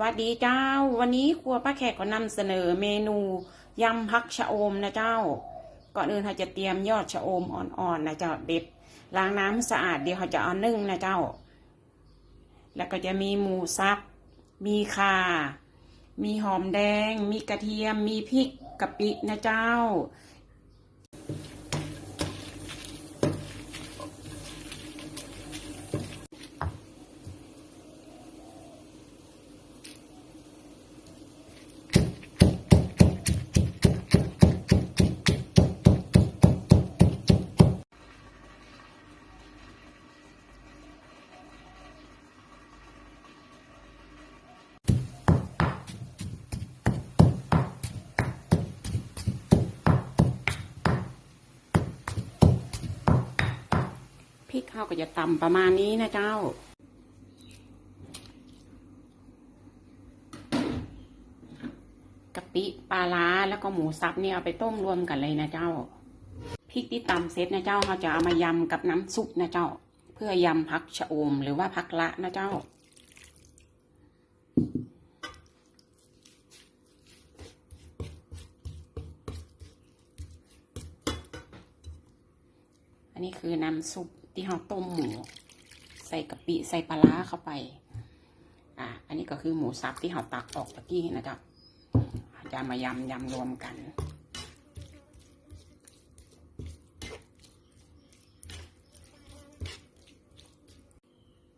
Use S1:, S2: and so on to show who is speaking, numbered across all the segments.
S1: วัสดีเจ้า วันนี้ครัวป้าแขกก็นำเสนอเมนูยำพักชะอมนะเจ้า ก่อนอื่นเราจะเตรียมยอดชะอมอ่อนๆนะเจ้าเด็ดล้างน้ำสะอาดเดี๋ยวเราจะเอานึ่งนะเจ้า แล้วก็จะมีหมูสับมีข่า มีหอมแดง มีกระเทียม มีพริกกะปินะเจ้า พริกข้าวก็จะตำประมาณนี้นะเจ้า กะปิปลาร้าแล้วก็หมูสับเนี่ยเอาไปต้มรวมกันเลยนะเจ้า พริกที่ตำเสร็จนะเจ้าเขาจะเอามายำกับน้ำซุปนะเจ้า เพื่อยำพักชะอมหรือว่าพักละนะเจ้าอันนี้คือน้ำซุป ที่เราต้มหมู ใส่กะปิใส่ปลาร้าเข้าไป อะอันนี้ก็คือหมูสับที่เราตักออกตะกี้นะจ๊ะจะมายำยำรวมกัน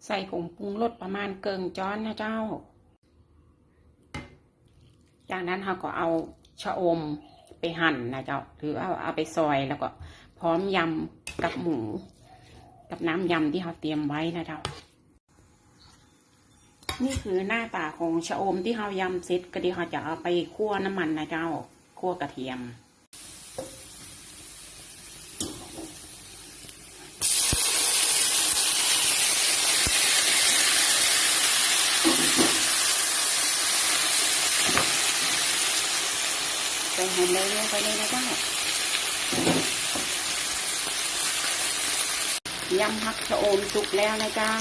S1: ใส่ผงปรุงรสประมาณเกิงจ้อนนะเจ้า จากนั้นเราก็เอาชะอมไปหั่นนะเจ้า หรือเอาเอาไปซอยแล้วก็พร้อมยำกับหมู กับน้ำยำที่เราเตรียมไว้นะเจ้านี่คือหน้าตาของชะอมที่เรายำเสร็จก็เดียวเราจะเอาไปคั่วน้ำมันนะเจ้าคั่วกระเทียมใส่หอมแดงลงไปเลยนะเจ้า ยำผักชะอมสุกแล้วนะเจ้า